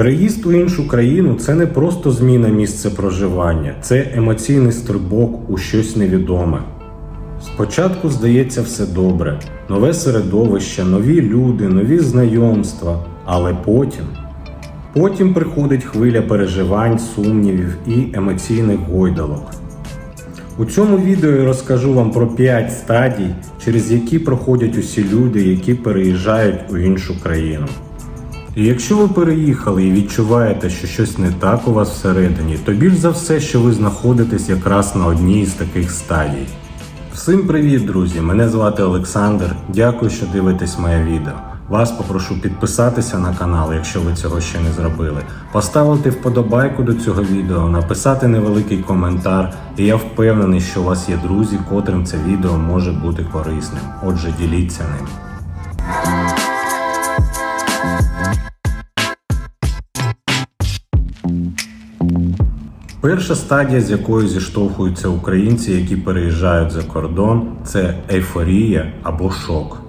Переїзд у іншу країну це не просто зміна місця проживання, це емоційний стрибок у щось невідоме. Спочатку здається все добре, нове середовище, нові люди, нові знайомства, але потім. Потім приходить хвиля переживань, сумнівів і емоційних гойдалок. У цьому відео я розкажу вам про 5 стадій, через які проходять усі люди, які переїжджають у іншу країну. І якщо ви переїхали і відчуваєте, що щось не так у вас всередині, то більш за все, що ви знаходитесь якраз на одній з таких стадій. Всім привіт, друзі! Мене звати Олександр. Дякую, що дивитесь моє відео. Вас попрошу підписатися на канал, якщо ви цього ще не зробили, поставити вподобайку до цього відео, написати невеликий коментар, і я впевнений, що у вас є друзі, котрим це відео може бути корисним. Отже, діліться ним. Перша стадія, з якою зіштовхуються українці, які переїжджають за кордон, це ейфорія або шок.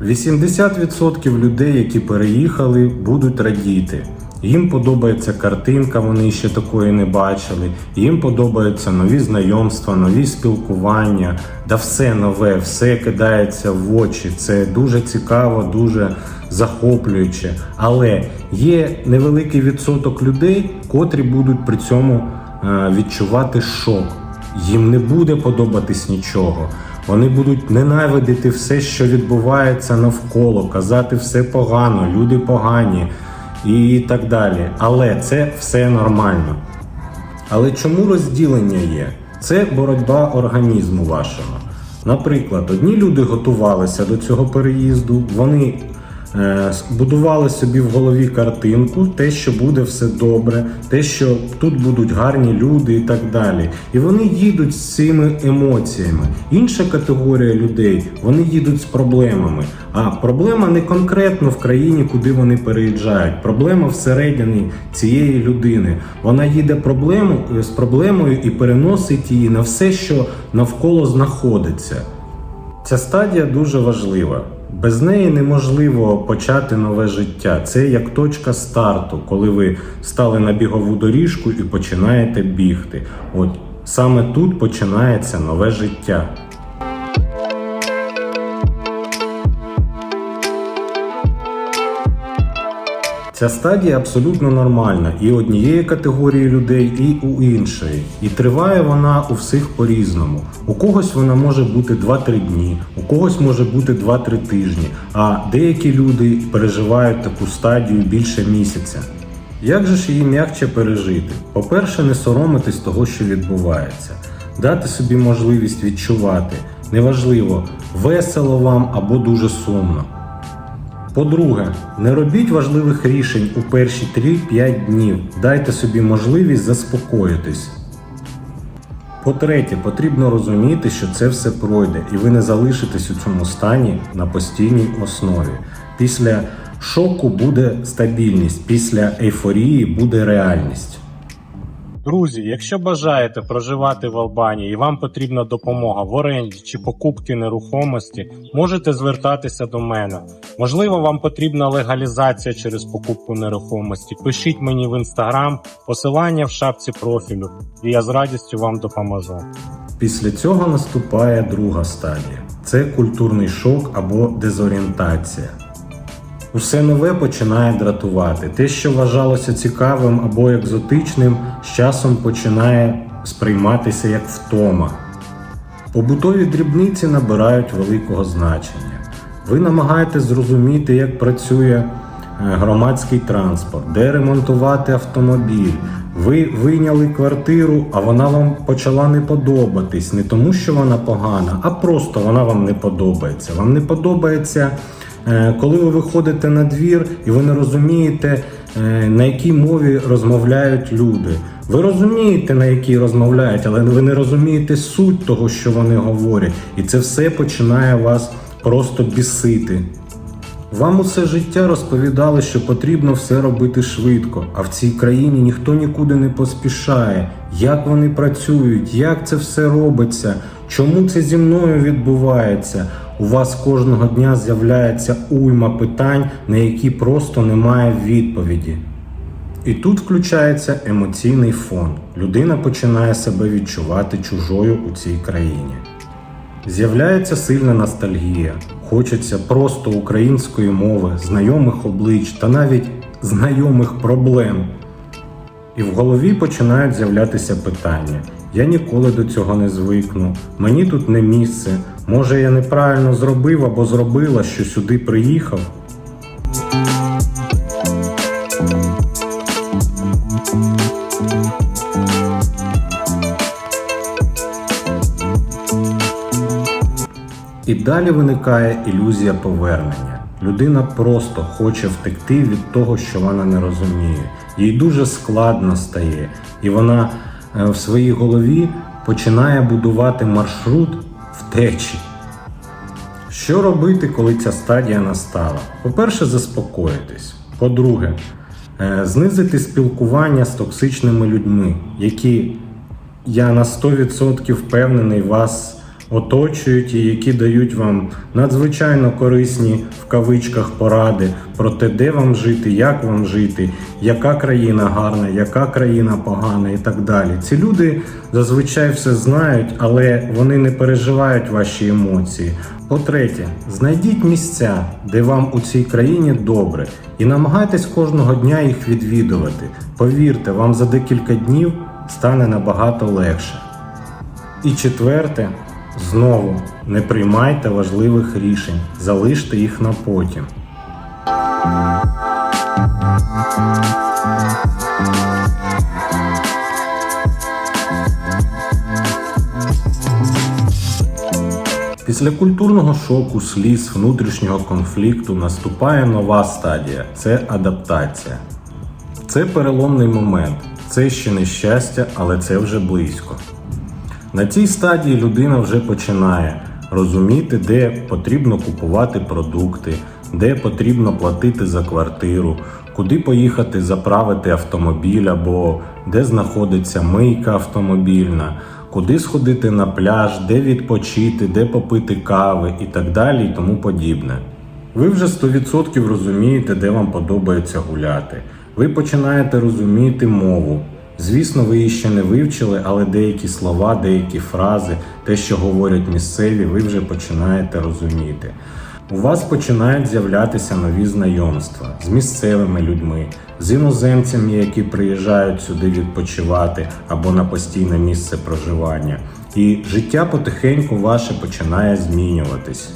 80% людей, які переїхали, будуть радіти. Їм подобається картинка, вони ще такої не бачили. Їм подобаються нові знайомства, нові спілкування, да все нове, все кидається в очі. Це дуже цікаво, дуже захоплююче. Але є невеликий відсоток людей, котрі будуть при цьому е, відчувати шок. Їм не буде подобатись нічого. Вони будуть ненавидити все, що відбувається навколо, казати все погано, люди погані і так далі. Але це все нормально. Але чому розділення є? Це боротьба організму вашого. Наприклад, одні люди готувалися до цього переїзду, вони будували собі в голові картинку, те, що буде все добре, те, що тут будуть гарні люди і так далі. І вони їдуть з цими емоціями. Інша категорія людей вони їдуть з проблемами. А проблема не конкретно в країні, куди вони переїжджають. Проблема всередині цієї людини. Вона їде проблему з проблемою і переносить її на все, що навколо знаходиться. Ця стадія дуже важлива. Без неї неможливо почати нове життя. Це як точка старту, коли ви стали на бігову доріжку і починаєте бігти. От саме тут починається нове життя. Ця стадія абсолютно нормальна і однієї категорії людей, і у іншої. І триває вона у всіх по-різному. У когось вона може бути 2-3 дні, у когось може бути 2-3 тижні, а деякі люди переживають таку стадію більше місяця. Як же ж її м'якче пережити? По-перше, не соромитись того, що відбувається, дати собі можливість відчувати. Неважливо, весело вам або дуже сумно. По-друге, не робіть важливих рішень у перші 3-5 днів. Дайте собі можливість заспокоїтись. По-третє, потрібно розуміти, що це все пройде, і ви не залишитесь у цьому стані на постійній основі. Після шоку буде стабільність, після ейфорії буде реальність. Друзі, якщо бажаєте проживати в Албанії і вам потрібна допомога в оренді чи покупки нерухомості, можете звертатися до мене. Можливо, вам потрібна легалізація через покупку нерухомості. Пишіть мені в інстаграм, посилання в шапці профілю, і я з радістю вам допоможу. Після цього наступає друга стадія: це культурний шок або дезорієнтація. Усе нове починає дратувати. Те, що вважалося цікавим або екзотичним, з часом починає сприйматися як втома. Побутові дрібниці набирають великого значення. Ви намагаєтесь зрозуміти, як працює е, громадський транспорт, де ремонтувати автомобіль. Ви вийняли квартиру, а вона вам почала не подобатись. Не тому, що вона погана, а просто вона вам не подобається. Вам не подобається. Е, Коли ви виходите на двір і ви не розумієте, е, на якій мові розмовляють люди. Ви розумієте, на якій розмовляють, але ви не розумієте суть того, що вони говорять. І це все починає вас просто бісити. Вам усе життя розповідали, що потрібно все робити швидко, а в цій країні ніхто нікуди не поспішає. Як вони працюють, як це все робиться, чому це зі мною відбувається? У вас кожного дня з'являється уйма питань, на які просто немає відповіді. І тут включається емоційний фон. Людина починає себе відчувати чужою у цій країні. З'являється сильна ностальгія, хочеться просто української мови, знайомих облич та навіть знайомих проблем. І в голові починають з'являтися питання: я ніколи до цього не звикну, мені тут не місце, може я неправильно зробив або зробила, що сюди приїхав. І далі виникає ілюзія повернення. Людина просто хоче втекти від того, що вона не розуміє. Їй дуже складно стає, і вона в своїй голові починає будувати маршрут втечі. Що робити, коли ця стадія настала? По-перше, заспокоїтись. По-друге, е, знизити спілкування з токсичними людьми, які я на 100% впевнений вас оточують і які дають вам надзвичайно корисні в кавичках поради про те, де вам жити, як вам жити, яка країна гарна, яка країна погана і так далі. Ці люди зазвичай все знають, але вони не переживають ваші емоції. По-третє, знайдіть місця, де вам у цій країні добре, і намагайтесь кожного дня їх відвідувати. Повірте, вам за декілька днів стане набагато легше. І четверте, знову не приймайте важливих рішень, залиште їх на потім. Після культурного шоку, сліз, внутрішнього конфлікту наступає нова стадія це адаптація. Це переломний момент, це ще не щастя, але це вже близько. На цій стадії людина вже починає розуміти, де потрібно купувати продукти, де потрібно платити за квартиру, куди поїхати заправити автомобіль або де знаходиться мийка автомобільна, куди сходити на пляж, де відпочити, де попити кави і так далі і тому подібне. Ви вже 100% розумієте, де вам подобається гуляти. Ви починаєте розуміти мову. Звісно, ви її ще не вивчили, але деякі слова, деякі фрази, те, що говорять місцеві, ви вже починаєте розуміти. У вас починають з'являтися нові знайомства з місцевими людьми, з іноземцями, які приїжджають сюди відпочивати або на постійне місце проживання. І життя потихеньку ваше починає змінюватись.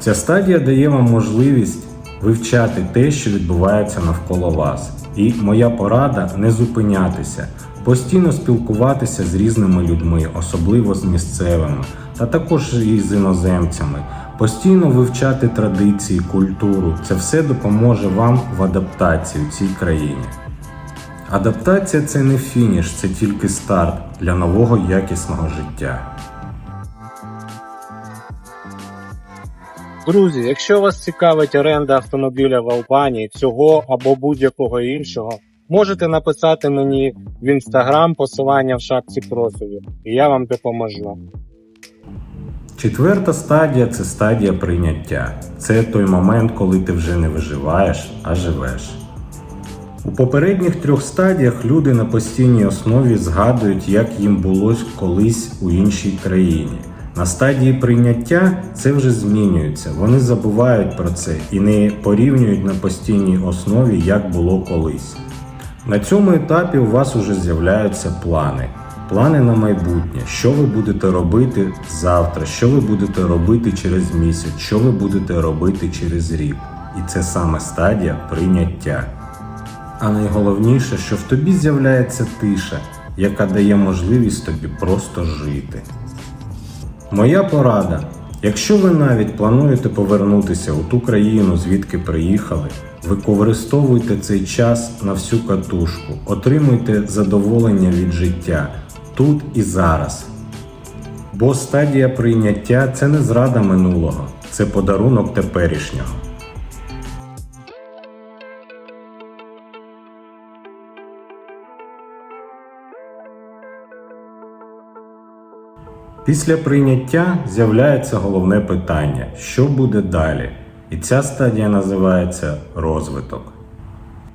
Ця стадія дає вам можливість вивчати те, що відбувається навколо вас. І моя порада не зупинятися, постійно спілкуватися з різними людьми, особливо з місцевими, та також і з іноземцями, постійно вивчати традиції, культуру. Це все допоможе вам в адаптації в цій країні. Адаптація це не фініш, це тільки старт для нового якісного життя. Друзі, якщо вас цікавить оренда автомобіля в Албанії, цього або будь-якого іншого, можете написати мені в інстаграм посилання в шапці профілю, і я вам допоможу. Четверта стадія це стадія прийняття. Це той момент, коли ти вже не виживаєш, а живеш. У попередніх трьох стадіях люди на постійній основі згадують, як їм було колись у іншій країні. На стадії прийняття це вже змінюється. Вони забувають про це і не порівнюють на постійній основі, як було колись. На цьому етапі у вас уже з'являються плани. Плани на майбутнє, що ви будете робити завтра, що ви будете робити через місяць, що ви будете робити через рік. І це саме стадія прийняття. А найголовніше, що в тобі з'являється тиша, яка дає можливість тобі просто жити. Моя порада. Якщо ви навіть плануєте повернутися у ту країну, звідки приїхали, використовуйте цей час на всю катушку, отримуйте задоволення від життя тут і зараз. Бо стадія прийняття це не зрада минулого, це подарунок теперішнього. Після прийняття з'являється головне питання: що буде далі? І ця стадія називається розвиток.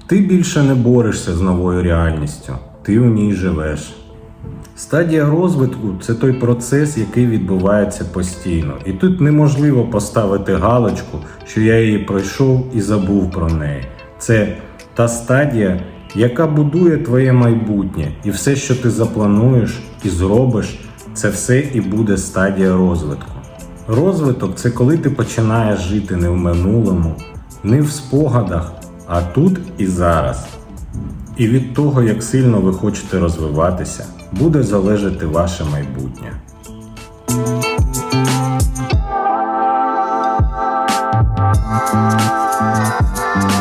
Ти більше не борешся з новою реальністю, ти у ній живеш. Стадія розвитку це той процес, який відбувається постійно. І тут неможливо поставити галочку, що я її пройшов і забув про неї. Це та стадія, яка будує твоє майбутнє, і все, що ти заплануєш і зробиш, це все і буде стадія розвитку. Розвиток це коли ти починаєш жити не в минулому, не в спогадах, а тут і зараз. І від того, як сильно ви хочете розвиватися, буде залежати ваше майбутнє. Друзі,